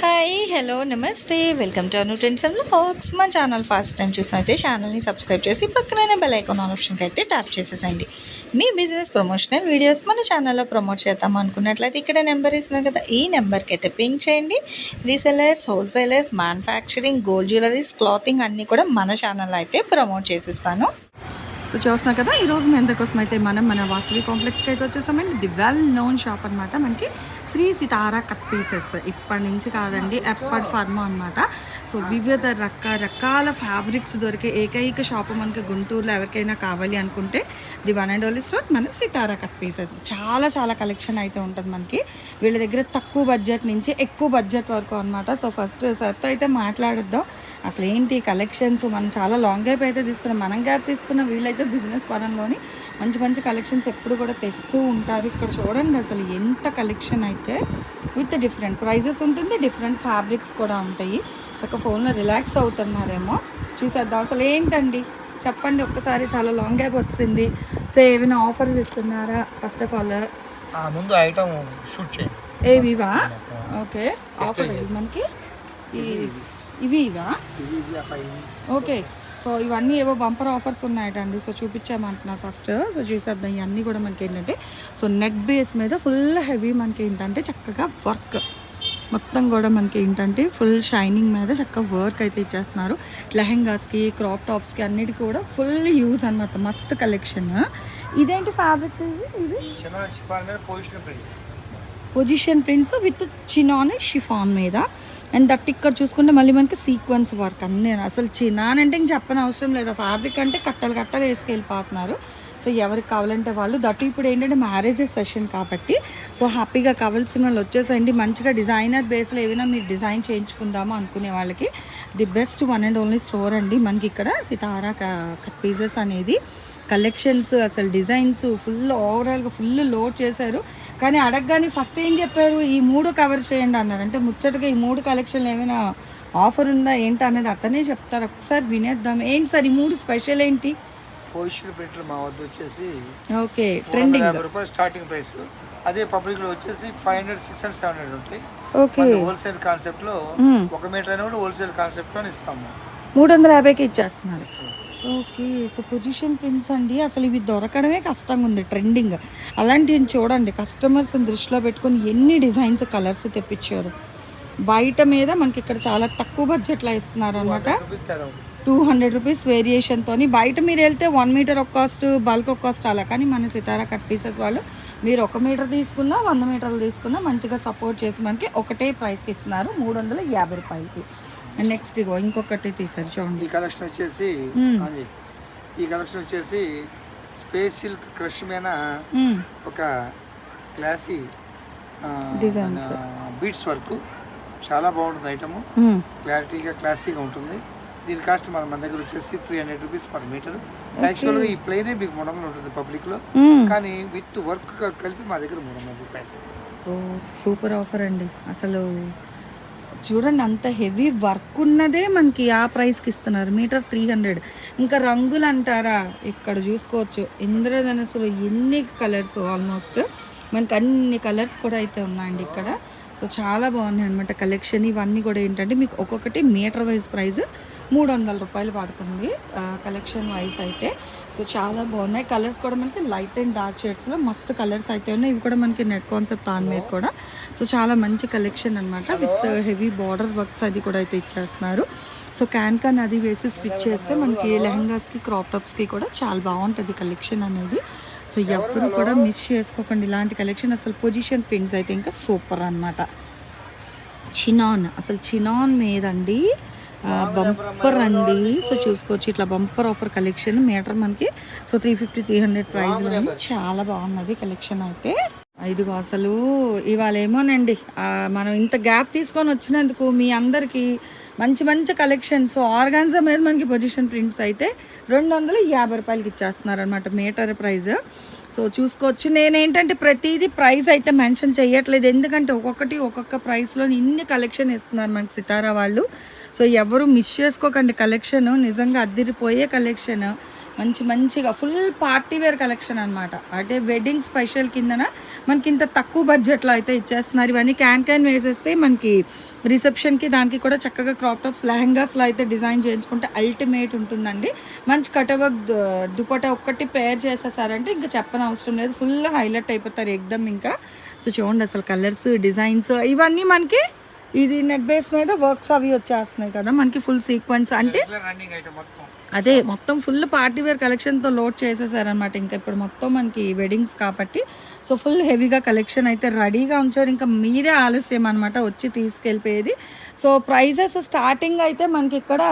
Hi hello నమస్తే welcome to Anu trends and facts మా channel first time చూసినైతే ఛానల్ని సబ్స్క్రైబ్ చేసి పక్కనే బెల్ ఐకాన్ ఆప్షన్కి అయితే ట్యాప్ చేసేసండి మీ బిజినెస్ ప్రమోషనల్ వీడియోస్ మన ఛానల్లో ప్రమోట్ చేద్దాం అనుకున్నట్లయితే ఇక్కడ నెంబర్ ఇస్తున్నాం కదా ఈ నెంబర్కి అయితే పింక్ చేయండి. Resellers wholesalers manufacturing gold jewelleries clothing అన్నీ కూడా మన ఛానల్లో అయితే ప్రమోట్ చేసిస్తాను. సో చూస్తున్నాం కదా ఈరోజు మీ అందరి కోసం అయితే మనం మన వాసవి కాంప్లెక్స్కి అయితే వచ్చేసామండి. ది వెల్ నోన్ షాప్ అనమాట మనకి. Sri Sitara cut pieces. ఇప్పటి నుంచి కాదండి ఎప్పటి ఫర్మ్ అనమాట సో వివిధ రకరకాల ఫ్యాబ్రిక్స్ దొరికే ఏకైక షాపు మనకి గుంటూరులో ఎవరికైనా కావాలి అనుకుంటే the one and only store మన సితారా కట్ పీసెస్ చాలా చాలా కలెక్షన్ అయితే ఉంటుంది మనకి. వీళ్ళ దగ్గర తక్కువ బడ్జెట్ నుంచి ఎక్కువ బడ్జెట్ వరకు అనమాట సో ఫస్ట్ సార్తో అయితే మాట్లాడిద్దాం. అసలు ఏంటి కలెక్షన్స్ మనం చాలా లాంగ్ గ్యాప్ అయితే తీసుకున్నాం. మనం గ్యాప్ తీసుకున్న వీళ్ళైతే బిజినెస్ పరంలోని మంచి మంచి కలెక్షన్స్ ఎప్పుడు కూడా తెస్తూ ఉంటారు. ఇక్కడ చూడండి అసలు ఎంత కలెక్షన్ అయితే విత్ డిఫరెంట్ ప్రైజెస్ ఉంటుంది డిఫరెంట్ ఫ్యాబ్రిక్స్ కూడా ఉంటాయి. చక్క ఫోన్లో రిలాక్స్ అవుతున్నారేమో. చూసేద్దాం. అసలు ఏంటండి? చెప్పండి ఒక్కసారి చాలా లాంగ్ గ్యాప్ వచ్చింది సో ఏమైనా ఆఫర్స్ ఇస్తున్నారా ఫస్ట్ ఆఫ్ ఆల్ ముందు ఐటమ్ షూట్ చేయండి. ఏవివా ఓకే. ఆఫర్ మనకి? ఈ ఇవి ఇవా. ఓకే. సో ఇవన్నీ ఏవో బంపర్ ఆఫర్స్ ఉన్నాయటండి. సో చూపించామంటున్నారు ఫస్ట్ సో చూసేద్దాం. ఇవన్నీ కూడా మనకి ఏంటంటే సో నెట్ బేస్ మీద ఫుల్ హెవీ మనకి ఏంటంటే చక్కగా వర్క్ మొత్తం కూడా మనకి ఏంటంటే ఫుల్ షైనింగ్ మీద చక్కగా వర్క్ అయితే ఇచ్చేస్తున్నారు. లెహెంగాస్కి క్రాప్ టాప్స్కి అన్నిటికీ కూడా ఫుల్ యూజ్ అనమాట మస్తు కలెక్షన్ ఇదేంటి ఫ్యాబ్రిక్ మీద position prints position prints with chinon chiffon మీద. అండ్ దట్ ఇక్కడ చూసుకుంటే మళ్ళీ మనకి సీక్వెన్స్ వర్క్ అన్నీ. అసలు చినాన్ అంటే ఇంక చెప్పని అవసరం లేదు. ఫ్యాబ్రిక్ అంటే కట్టలు కట్టలు వేసుకెళ్ళిపోతున్నారు. సో ఎవరికి కావాలంటే వాళ్ళు. దట్ ఇప్పుడు ఏంటంటే మ్యారేజెస్ సెషన్ కాబట్టి సో హ్యాపీగా కావాల్సిన వాళ్ళు వచ్చేసండి మంచిగా డిజైనర్ బేస్లో ఏమైనా మీరు డిజైన్ చేయించుకుందాము అనుకునే వాళ్ళకి the best one and only store అండి. మనకి ఇక్కడ సితారా కట్ పీసెస్ అనేది కలెక్షన్స్ అసలు డిజైన్స్ ఫుల్ ఓవరాల్గా ఫుల్ లోడ్ చేశారు. కానీ అడగగానే ఫస్ట్ ఏం చెప్పారు? ఈ మూడు కవర్ చేయండి అన్నారు. అంటే ముచ్చటగా ఈ మూడు కలెక్షన్లు ఏమైనా ఆఫర్ ఉందా ఏంటి అనేది అతనే చెప్తారు. ఒకసారి వినేద్దాం. ఏంటి సార్ ఈ మూడు స్పెషల్ ఏంటి? పొజిషన్ ప్రింట్లు మా వద్ద వచ్చేసి. Okay trending. యాభై రూపాయలు స్టార్టింగ్ ప్రైస్. అదే పబ్లిక్లో వచ్చేసి five hundred six hundred seven hundred ఉంటాయి. ఓకే. హోల్సేల్ కాన్సెప్ట్లో. ఒక మీటర్ అయినా కూడా హోల్సేల్ కాన్సెప్ట్లో ఇస్తాము. మూడు వందల యాభైకి ఇచ్చేస్తున్నారు. ఓకే సో పొజిషన్ ప్రింట్స్ అండి అసలు ఇవి దొరకడమే కష్టంగా ఉంది ట్రెండింగ్. అలాంటివి చూడండి కస్టమర్స్ దృష్టిలో పెట్టుకొని ఎన్ని డిజైన్స్ కలర్స్ తెప్పించారు. బయట మీద మనకి ఇక్కడ చాలా తక్కువ బడ్జెట్లో ఇస్తున్నారు అనమాట. టూ హండ్రెడ్ రూపీస్ వేరియేషన్తో బయట మీరు వెళ్తే వన్ మీటర్ ఒక కాస్ట్ బల్క్ ఒక కాస్ట్ అలా కానీ మన సితారా కట్ పీసెస్ వాళ్ళు మీరు ఒక మీటర్ తీసుకున్నా వంద మీటర్లు తీసుకున్నా మంచిగా సపోర్ట్ చేసి మనకి ఒకటే ప్రైస్కి ఇస్తున్నారు మూడు వందల యాభై రూపాయలకి నెక్స్ట్ ఇగో ఇంకొకటి తీసారు చూడండి ఈ కలెక్షన్ వచ్చేసి. అది ఈ కలెక్షన్ వచ్చేసి స్పేస్ సిల్క్ క్రష్ మీద. ఒక క్లాసీ Designs. బీట్స్ వర్క్ చాలా బాగుంటుంది ఐటమ్. క్లారిటీగా క్లాసీగా ఉంటుంది దీని కాస్ట్ మన మన దగ్గర వచ్చేసి three hundred rupees per metre యాక్చువల్గా ఈ ప్లేనే మీకు మూడు వందలు ఉంటుంది పబ్లిక్లో మ్మ్. కానీ విత్ వర్క్ కలిపి మా దగ్గర మూడు వందల రూపాయలు. ఓ సూపర్ ఆఫర్ అండి. అసలు చూడండి అంత హెవీ వర్క్ ఉన్నదే మనకి ఆ ప్రైస్కి ఇస్తున్నారు. మీటర్ త్రీ హండ్రెడ్ ఇంకా రంగులు అంటారా? ఇక్కడ చూసుకోవచ్చు. ఇంద్రధనుసులో ఎన్ని కలర్స్ ఆల్మోస్ట్ మనకి అన్ని కలర్స్ కూడా అయితే ఉన్నాయండి ఇక్కడ. సో చాలా బాగున్నాయి అనమాట కలెక్షన్ ఇవన్నీ కూడా ఏంటంటే మీకు ఒక్కొక్కటి మీటర్ వైజ్ ప్రైస్ మూడు వందల రూపాయలు పడుతుంది కలెక్షన్ వైజ్ అయితే. సో చాలా బాగున్నాయి. కలర్స్ కూడా మనకి లైట్ అండ్ డార్క్ షేడ్స్లో మస్తు కలర్స్ అయితే ఉన్నాయి. ఇవి కూడా మనకి నెట్ కాన్సెప్ట్ ఆన్ మీద కూడా. సో చాలా మంచి కలెక్షన్ అనమాట విత్ హెవీ బార్డర్ వర్క్స్ అది కూడా అయితే ఇచ్చేస్తున్నారు. సో క్యాన్ క్యాన్ అది వేసి స్టిచ్ చేస్తే మనకి లెహంగాస్కి క్రాప్ టాప్స్కి కూడా చాలా బాగుంటుంది కలెక్షన్ అనేది. సో ఎవరు కూడా మిస్ చేసుకోకండి. ఇలాంటి కలెక్షన్ అసలు పొజిషన్ ప్రింట్స్ అయితే ఇంకా సూపర్ అన్నమాట. చినాన్ అసలు చినాన్ మీదండి. బంపర్ అండి. సో చూసుకోవచ్చు ఇట్లా బంపర్ ఆఫర్ కలెక్షన్ మీటర్ మనకి. So three fifty three hundred price చాలా బాగున్నది కలెక్షన్ అయితే. ఇదిగో అసలు ఇవాళ ఏమోనండి మనం ఇంత గ్యాప్ తీసుకొని వచ్చినందుకు మీ అందరికీ మంచి మంచి కలెక్షన్స్ ఆర్గాన్జా మీద మనకి పొజిషన్ ప్రింట్స్ అయితే రెండు వందల యాభై రూపాయలకి ఇచ్చేస్తున్నారు అనమాట మీటర్ ప్రైస్ సో చూసుకోవచ్చు నేనేంటంటే ప్రతిదీ ప్రైస్ అయితే మెన్షన్ చేయట్లేదు ఎందుకంటే ఒక్కొక్కటి ఒక్కొక్క ప్రైస్లో ఇన్ని కలెక్షన్ ఇస్తున్నారు మనకి సితారా వాళ్ళు. సో ఎవరు మిస్ చేసుకోకండి కలెక్షన్. నిజంగా అద్దిరిపోయే కలెక్షన్. మంచి మంచిగా ఫుల్ పార్టీ వేర్ కలెక్షన్ అనమాట అంటే వెడ్డింగ్ స్పెషల్ కిందన మనకి ఇంత తక్కువ బడ్జెట్లో అయితే ఇచ్చేస్తున్నారు. ఇవన్నీ క్యాన్ క్యాన్ వేసేస్తే మనకి రిసెప్షన్కి దానికి కూడా చక్కగా క్రాప్ టాప్స్ లెహంగాస్లో అయితే డిజైన్ చేయించుకుంటే అల్టిమేట్ ఉంటుందండి. మంచి కటవర్క్ దుపటా ఒక్కటి పేర్ చేసేసారంటే ఇంకా చెప్పని అవసరం లేదు. ఫుల్ హైలైట్ అయిపోతారు ఎగ్దమ్ ఇంకా. సో చూడండి అసలు కలర్స్ డిజైన్స్ ఇవన్నీ మనకి ఇది నెట్ బేస్ మీద వర్క్స్ అవి వచ్చేస్తున్నాయి కదా మనకి ఫుల్ సీక్వెన్స్ అంటే రన్నింగ్ మొత్తం. అదే మొత్తం ఫుల్ పార్టీ వేర్ కలెక్షన్తో లోడ్ చేసేసారనమాట ఇంకా ఇప్పుడు మొత్తం మనకి వెడ్డింగ్స్ కాబట్టి సో ఫుల్ హెవీగా కలెక్షన్ అయితే రెడీగా ఉంచారు. ఇంకా మీరే ఆలస్యం అనమాట వచ్చి తీసుకెళ్ళిపోయేది. సో ప్రైజెస్ స్టార్టింగ్ అయితే మనకి ఇక్కడ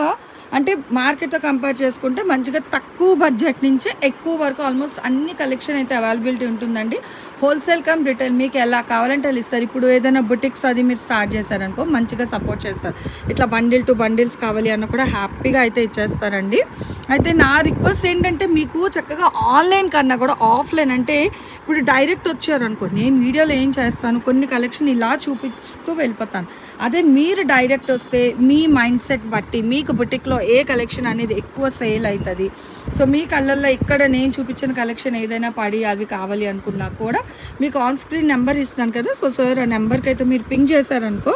అంటే మార్కెట్తో కంపేర్ చేసుకుంటే మంచిగా తక్కువ బడ్జెట్ నుంచే ఎక్కువ వరకు ఆల్మోస్ట్ అన్ని కలెక్షన్ అయితే అవైలబిలిటీ ఉంటుందండి. హోల్సేల్ కమ్ రిటైల్ మీకు ఎలా కావాలంటే అలా ఇస్తారు. ఇప్పుడు ఏదైనా బుటిక్స్ అది మీరు స్టార్ట్ చేశారనుకో మంచిగా సపోర్ట్ చేస్తారు. ఇట్లా బండిల్ టు బండిల్స్ కావాలి అన్న కూడా హ్యాపీగా అయితే ఇచ్చేస్తారండి. Yeah. అయితే నా రిక్వెస్ట్ ఏంటంటే మీకు చక్కగా ఆన్లైన్ కన్నా కూడా ఆఫ్లైన్ అంటే ఇప్పుడు డైరెక్ట్ వచ్చారనుకో నేను వీడియోలో ఏం చేస్తాను కొన్ని కలెక్షన్ ఇలా చూపిస్తూ వెళ్ళిపోతాను. అదే మీరు డైరెక్ట్ వస్తే మీ మైండ్ సెట్ బట్టి మీకు బుటిక్లో ఏ కలెక్షన్ అనేది ఎక్కువ సేల్ అవుతుంది. సో మీ కళ్ళల్లో ఇక్కడ నేను చూపించిన కలెక్షన్ ఏదైనా పడి అవి కావాలి అనుకున్నా కూడా మీకు ఆన్ స్క్రీన్ నెంబర్ ఇస్తాను కదా. సో సార్ ఆ నెంబర్కి అయితే మీరు పింక్ చేశారనుకో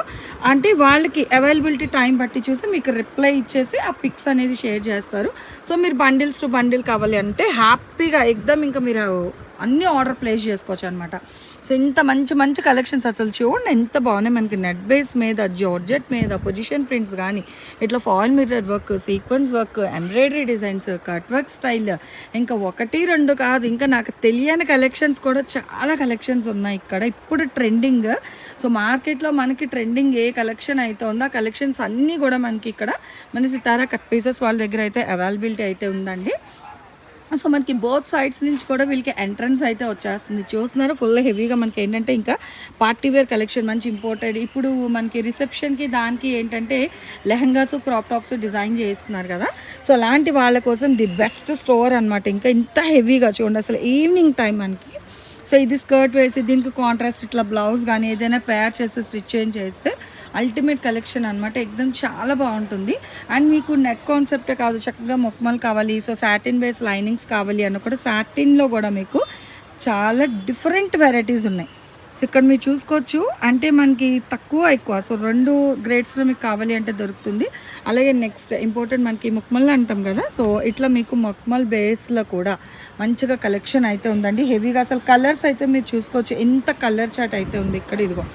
అంటే వాళ్ళకి అవైలబిలిటీ టైం బట్టి చూసి మీకు రిప్లై ఇచ్చేసి ఆ పిక్స్ అనేది షేర్ చేస్తారు. సో మీరు బండిల్స్ టు బండిల్ కావాలి అంటే హ్యాపీగా ఎగ్దమ్ ఇంకా మీరు అన్ని ఆర్డర్ ప్లేస్ చేసుకోవచ్చు అనమాట సో ఇంత మంచి మంచి కలెక్షన్స్ అసలు. చూడండి ఎంత బాగున్నాయి మనకి. నెట్ బేస్ మీద జార్జెట్ మీద పొజిషన్ ప్రింట్స్ కానీ ఇట్లా foil mirror work sequence work embroidery designs cut work style ఇంకా ఒకటి రెండు కాదు. ఇంకా నాకు తెలియని కలెక్షన్స్ కూడా చాలా కలెక్షన్స్ ఉన్నాయి ఇక్కడ. ఇప్పుడు ట్రెండింగ్ సో మార్కెట్లో మనకి ట్రెండింగ్ ఏ కలెక్షన్ అయితే ఉందో ఆ కలెక్షన్స్ అన్నీ కూడా మనకి ఇక్కడ మన సితారా కట్ పీసెస్ వాళ్ళ దగ్గర అయితే అవైలబిలిటీ అయితే ఉందండి. సో మనకి బోత్ సైడ్స్ నుంచి కూడా వీళ్ళకి ఎంట్రన్స్ అయితే వచ్చేస్తుంది. చూస్తున్నారు? ఫుల్ హెవీగా మనకి ఏంటంటే ఇంకా పార్టీ వేర్ కలెక్షన్ మంచి ఇంపార్టెంట్ ఇప్పుడు మనకి రిసెప్షన్కి దానికి ఏంటంటే లెహంగాస్ క్రాప్ టాప్స్ డిజైన్ చేస్తున్నారు కదా. సో అలాంటి వాళ్ళ కోసం ది బెస్ట్ స్టోర్ అనమాట ఇంకా ఇంత హెవీగా చూడండి. అసలు ఈవినింగ్ టైం మనకి. సో ఇది స్కర్ట్ వేసి దీనికి కాంట్రాస్ట్ ఇట్లా బ్లౌజ్ కానీ ఏదైనా పేర్ చేసి స్టిచ్ చేంజ్ చేస్తే అల్టిమేట్ కలెక్షన్ అనమాట ఎక్దమ్ చాలా బాగుంటుంది. అండ్ మీకు నెట్ కాన్సెప్టే కాదు చక్కగా మొక్కమలు కావాలి సో సాటిన్ బేస్ లైనింగ్స్ కావాలి అన్న కూడా సాటిన్లో కూడా మీకు చాలా డిఫరెంట్ వెరైటీస్ ఉన్నాయి. సో ఇక్కడ మీరు చూసుకోవచ్చు అంటే మనకి తక్కువ ఎక్కువ సో రెండు గ్రేడ్స్లో మీకు కావాలి అంటే దొరుకుతుంది. అలాగే నెక్స్ట్ ఇంపార్టెంట్ మనకి మొక్మల్ అంటాం కదా సో ఇట్లా మీకు మొక్మల్ బేస్లో కూడా మంచిగా కలెక్షన్ అయితే ఉందండి. హెవీగా అసలు కలర్స్ అయితే మీరు చూసుకోవచ్చు. ఎంత కలర్ చాట్ అయితే ఉంది ఇక్కడ ఇదిగో.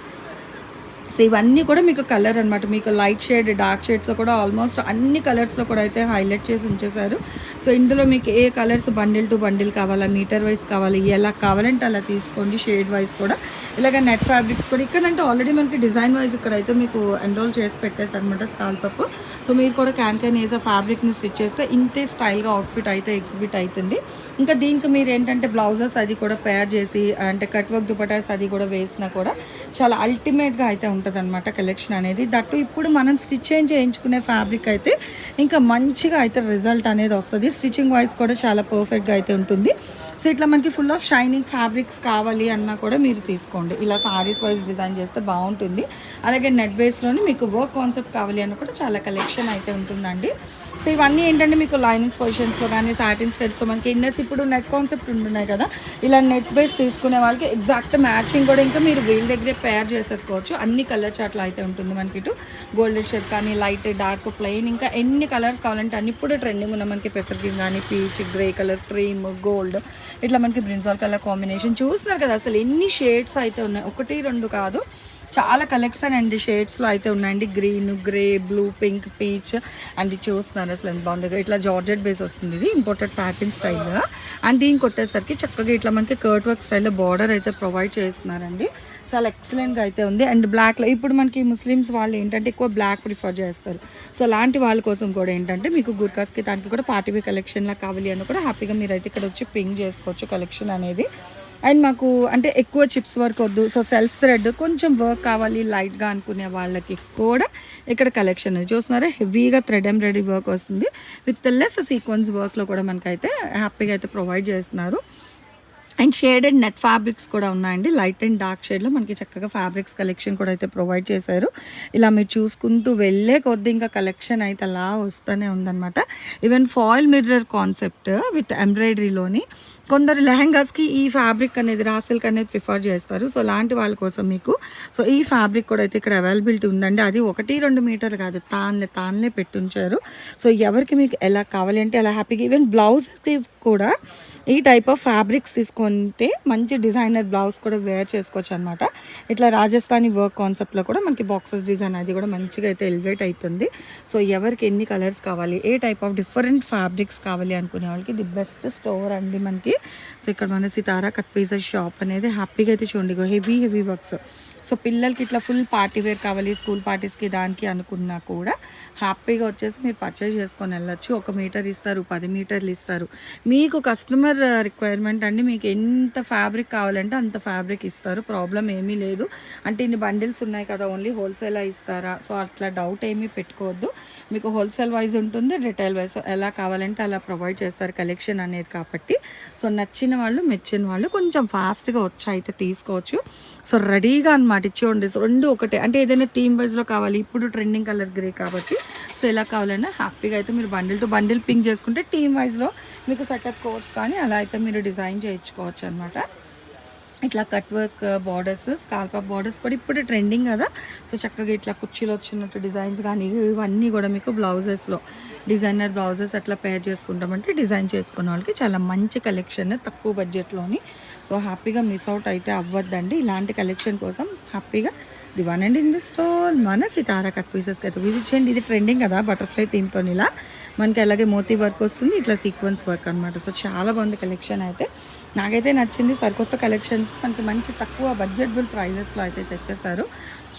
సో ఇవన్నీ కూడా మీకు కలర్ అనమాట మీకు లైట్ షేడ్ డార్క్ షేడ్స్లో కూడా ఆల్మోస్ట్ అన్ని కలర్స్లో కూడా అయితే హైలైట్ చేసి ఉంచేశారు. సో ఇందులో మీకు ఏ కలర్స్ బండిల్ టు బండిల్ కావాలా మీటర్ వైజ్ కావాలి ఎలా కావాలంటే అలా తీసుకోండి షేడ్ వైజ్ కూడా. ఇలాగ నెట్ ఫ్యాబ్రిక్స్ కూడా ఇక్కడంటే ఆల్రెడీ మనకి డిజైన్ వైజ్ ఇక్కడైతే మీకు ఎన్రోల్ చేసి పెట్టేసి అనమాట స్కాల్ పప్పు సో మీరు కూడా క్యాన్ క్యాన్ వేసే ఫ్యాబ్రిక్ని స్టిచ్ చేస్తే ఇంతే స్టైల్గా అవుట్ఫిట్ అయితే ఎగ్జిబిట్ అవుతుంది ఇంకా దీనికి మీరు ఏంటంటే బ్లౌజెస్ అది కూడా పేర్ చేసి అంటే కట్ వర్క్ దుపటాస్ అది కూడా వేసినా కూడా చాలా అల్టిమేట్గా అయితే ఉంటుంది అనమాట కలెక్షన్ అనేది. దట్టు ఇప్పుడు మనం స్టిచ్ చేంజ్ చేయించుకునే ఫ్యాబ్రిక్ అయితే ఇంకా మంచిగా అయితే రిజల్ట్ అనేది వస్తుంది. స్టిచ్చింగ్ వైజ్ కూడా చాలా పర్ఫెక్ట్గా అయితే ఉంటుంది. సో ఇట్లా మనకి ఫుల్ ఆఫ్ షైనింగ్ ఫ్యాబ్రిక్స్ కావాలి అన్నా కూడా మీరు తీసుకోండి. ఇలా సారీస్ వైజ్ డిజైన్ చేస్తే బాగుంటుంది. అలాగే నెట్ బేస్లోని మీకు వర్క్ కాన్సెప్ట్ కావాలి అన్న కూడా చాలా కలెక్షన్ అయితే ఉంటుందండి. సో ఇవన్నీ ఏంటంటే మీకు లైనింగ్స్ పొజిషన్స్లో కానీ సాటిన్ స్టెట్స్లో మనకి ఇన్నర్స్ ఇప్పుడు నెట్ కాన్సెప్ట్ ఉంటున్నాయి కదా. ఇలా నెట్ బేస్ తీసుకునే వాళ్ళకి ఎగ్జాక్ట్ మ్యాచింగ్ కూడా ఇంకా మీరు వీళ్ళ దగ్గరే పేర్ చేసేసుకోవచ్చు. అన్ని కలర్ చాట్లు అయితే ఉంటుంది మనకి ఇటు. గోల్డెన్ షేడ్స్ కానీ లైట్ డార్క్ ప్లెయిన్ ఇంకా ఎన్ని కలర్స్ కావాలంటే అన్ని. ఇప్పుడు ట్రెండింగ్ ఉన్న మనకి పెసర్ గ్రీన్ కానీ peach grey colour cream gold ఇట్లా మనకి బ్రిన్జాల్ కలర్ కాంబినేషన్ చూస్తున్నారు కదా అసలు ఎన్ని షేడ్స్ అయితే ఉన్నాయి? ఒకటి రెండు కాదు. చాలా కలెక్షన్ అండి షేడ్స్లో అయితే ఉన్నాయండి. Green grey blue pink peach. And చూస్తున్నారు అసలు ఎంత బాగుంది. ఇట్లా జార్జెట్ బేస్ వస్తుంది ఇది ఇంపోర్టెడ్ సాటిన్ స్టైల్గా అండ్ దీనికి కొట్టేసరికి చక్కగా ఇట్లా మనకి కర్ట్ వర్క్ స్టైల్లో బార్డర్ అయితే ప్రొవైడ్ చేస్తున్నారండి. చాలా ఎక్సలెంట్గా అయితే ఉంది. అండ్ బ్లాక్లో ఇప్పుడు మనకి ముస్లిమ్స్ వాళ్ళు ఏంటంటే ఎక్కువ బ్లాక్ ప్రిఫర్ చేస్తారు. సో అలాంటి వాళ్ళ కోసం కూడా ఏంటంటే మీకు గుర్కాస్కి దానికి కూడా పార్టీవి కలెక్షన్లా కావాలి అని కూడా హ్యాపీగా మీరు అయితే ఇక్కడ వచ్చి పింక్ చేసుకోవచ్చు కలెక్షన్ అనేది. అండ్ మాకు అంటే ఎక్కువ చిప్స్ వర్క్ వద్దు. సో సెల్ఫ్ థ్రెడ్ కొంచెం వర్క్ కావాలి లైట్గా అనుకునే వాళ్ళకి కూడా ఇక్కడ కలెక్షన్ చూస్తున్నారా? హెవీగా థ్రెడ్ ఎంబ్రాయిడరీ వర్క్ వస్తుంది. విత్ లెస్ సీక్వెన్స్ వర్క్లో కూడా మనకైతే హ్యాపీగా అయితే ప్రొవైడ్ చేస్తున్నారు. అండ్ షేడెడ్ నెట్ ఫ్యాబ్రిక్స్ కూడా ఉన్నాయండి. లైట్ అండ్ డార్క్ షేడ్లో మనకి చక్కగా ఫ్యాబ్రిక్స్ కలెక్షన్ కూడా అయితే ప్రొవైడ్ చేశారు. ఇలా మీరు చూసుకుంటూ వెళ్ళే కొద్ది ఇంకా కలెక్షన్ అయితే అలా వస్తూనే ఉందన్నమాట. Even foil mirror concept with ఎంబ్రాయిడరీలోని కొందరు లెహంగాస్కి ఈ ఫ్యాబ్రిక్ అనేది రాసిల్క్ అనేది ప్రిఫర్ చేస్తారు. సో అలాంటి వాళ్ళ కోసం మీకు సో ఈ ఫ్యాబ్రిక్ కూడా అయితే ఇక్కడ అవైలబిలిటీ ఉందండి. అది ఒకటి రెండు మీటర్లు కాదు తాన్లే తాన్లే పెట్టుంచారు సో ఎవరికి మీకు ఎలా కావాలి అంటే అలా హ్యాపీగా ఈవెన్ బ్లౌజెస్కి కూడా ఈ టైప్ ఆఫ్ ఫ్యాబ్రిక్స్ తీసుకుంటే మంచి డిజైనర్ బ్లౌజ్ కూడా వేర్ చేసుకోవచ్చు అనమాట ఇట్లా రాజస్థానీ వర్క్ కాన్సెప్ట్లో కూడా మనకి బాక్సెస్ డిజైన్ అది కూడా మంచిగా అయితే ఎలివేట్ అవుతుంది సో ఎవరికి ఎన్ని కలర్స్ కావాలి ఏ టైప్ ఆఫ్ డిఫరెంట్ ఫ్యాబ్రిక్స్ కావాలి అనుకునే వాళ్ళకి ది బెస్ట్ స్టోర్ అండి మనకి. సో ఇక్కడ మన సితారా కట్ పీసెస్ షాప్ అనేది హ్యాపీగా అయితే చూడండి. హెవీ హెవీ వర్క్స్ సో పిల్లలకి ఇట్లా ఫుల్ పార్టీ వేర్ కావాలి స్కూల్ పార్టీస్కి దానికి అనుకున్నా కూడా హ్యాపీగా వచ్చేసి మీరు పర్చేజ్ చేసుకొని వెళ్ళొచ్చు. ఒక మీటర్ ఇస్తారు పది మీటర్లు ఇస్తారు. మీకు కస్టమర్ రిక్వైర్మెంట్ అండి మీకు ఎంత ఫ్యాబ్రిక్ కావాలంటే అంత ఫ్యాబ్రిక్ ఇస్తారు. ప్రాబ్లం ఏమీ లేదు. అంటే ఇన్ని బండిల్స్ ఉన్నాయి కదా ఓన్లీ హోల్సేలా ఇస్తారా? సో అట్లా డౌట్ ఏమీ పెట్టుకోవద్దు. మీకు హోల్సేల్ వైజ్ ఉంటుంది రిటైల్ వైజ్ ఎలా కావాలంటే అలా ప్రొవైడ్ చేస్తారు కలెక్షన్ అనేది కాబట్టి. సో నచ్చిన వాళ్ళు మెచ్చిన వాళ్ళు కొంచెం ఫాస్ట్గా వచ్చి అయితే తీసుకోవచ్చు. సో రెడీగా అనమాట ఇచ్చేయండి సో రెండు ఒకటే. అంటే ఏదైనా థీమ్ వైజ్లో కావాలి. ఇప్పుడు ట్రెండింగ్ కలర్ గ్రే కాబట్టి. సో ఎలా కావాలన్నా హ్యాపీగా అయితే మీరు బండిల్ టు బండిల్ పింక్ చేసుకుంటే టీమ్ వైజ్లో మీకు సెటప్ కోర్స్ కానీ అలా అయితే మీరు డిజైన్ చేయించుకోవచ్చు అనమాట ఇట్లా cut work borders scallop borders కూడా ఇప్పుడు ట్రెండింగ్ కదా. సో చక్కగా ఇట్లా కుర్చీలో వచ్చినట్టు డిజైన్స్ కానీ ఇవన్నీ కూడా మీకు బ్లౌజెస్లో డిజైనర్ బ్లౌజెస్ అట్లా పేర్ చేసుకుంటామంటే డిజైన్ చేసుకున్న వాళ్ళకి చాలా మంచి కలెక్షన్ తక్కువ బడ్జెట్లోని సో హ్యాపీగా మిస్ అవుట్ అయితే అవ్వద్దండి. ఇలాంటి కలెక్షన్ కోసం హ్యాపీగా the one and in the store. మన సితారా కట్ పీసెస్కి అయితే విజిట్ చేయండి. ఇది ట్రెండింగ్ కదా బటర్ఫ్లై థీమ్తో ఇలా. మనకి అలాగే మోతీ వర్క్ వస్తుంది. ఇట్లా సీక్వెన్స్ వర్క్ అనమాట సో చాలా బాగుంది కలెక్షన్ అయితే. నాకైతే నచ్చింది సరికొత్త కలెక్షన్స్ మనకి మంచి తక్కువ బడ్జెటబుల్ ప్రైజెస్లో అయితే తెచ్చేసారు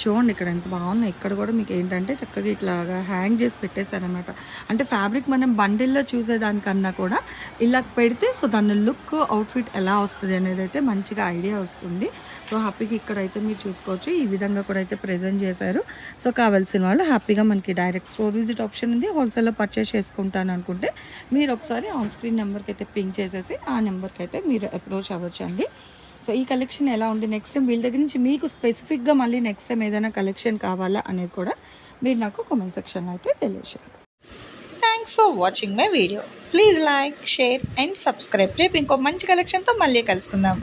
చూడండి ఇక్కడ ఎంత బాగున్నాయి. ఇక్కడ కూడా మీకు ఏంటంటే చక్కగా ఇట్లాగా హ్యాంగ్ చేసి పెట్టేశారనమాట అంటే ఫ్యాబ్రిక్ మనం బండిల్లో చూసేదానికన్నా కూడా ఇలా పెడితే సో దాని లుక్ అవుట్ఫిట్ ఎలా వస్తుంది అనేది అయితే మంచిగా ఐడియా వస్తుంది. సో హ్యాపీగా ఇక్కడైతే మీరు చూసుకోవచ్చు. ఈ విధంగా కూడా అయితే ప్రజెంట్ చేశారు. సో కావాల్సిన వాళ్ళు హ్యాపీగా మనకి డైరెక్ట్ స్టోర్ విజిట్ ఆప్షన్ ఉంది. హోల్సేల్లో పర్చేస్ చేసుకుంటాను అనుకుంటే మీరు ఒకసారి ఆన్ స్క్రీన్ నెంబర్కి అయితే పింక్ చేసేసి ఆ నెంబర్కి అయితే మీరు అప్రోచ్ అవ్వచ్చు అండి సో ఈ కలెక్షన్ ఎలా ఉంది నెక్స్ట్ టైం వీళ్ళ దగ్గర నుంచి మీకు స్పెసిఫిక్గా మళ్ళీ నెక్స్ట్ టైం ఏదైనా కలెక్షన్ కావాలా అనేది కూడా మీరు నాకు కామెంట్ సెక్షన్లో అయితే తెలియజేయండి. Thanks for watching my video please like share and subscribe రేపు ఇంకో మంచి కలెక్షన్తో మళ్ళీ కలుసుకుందాం.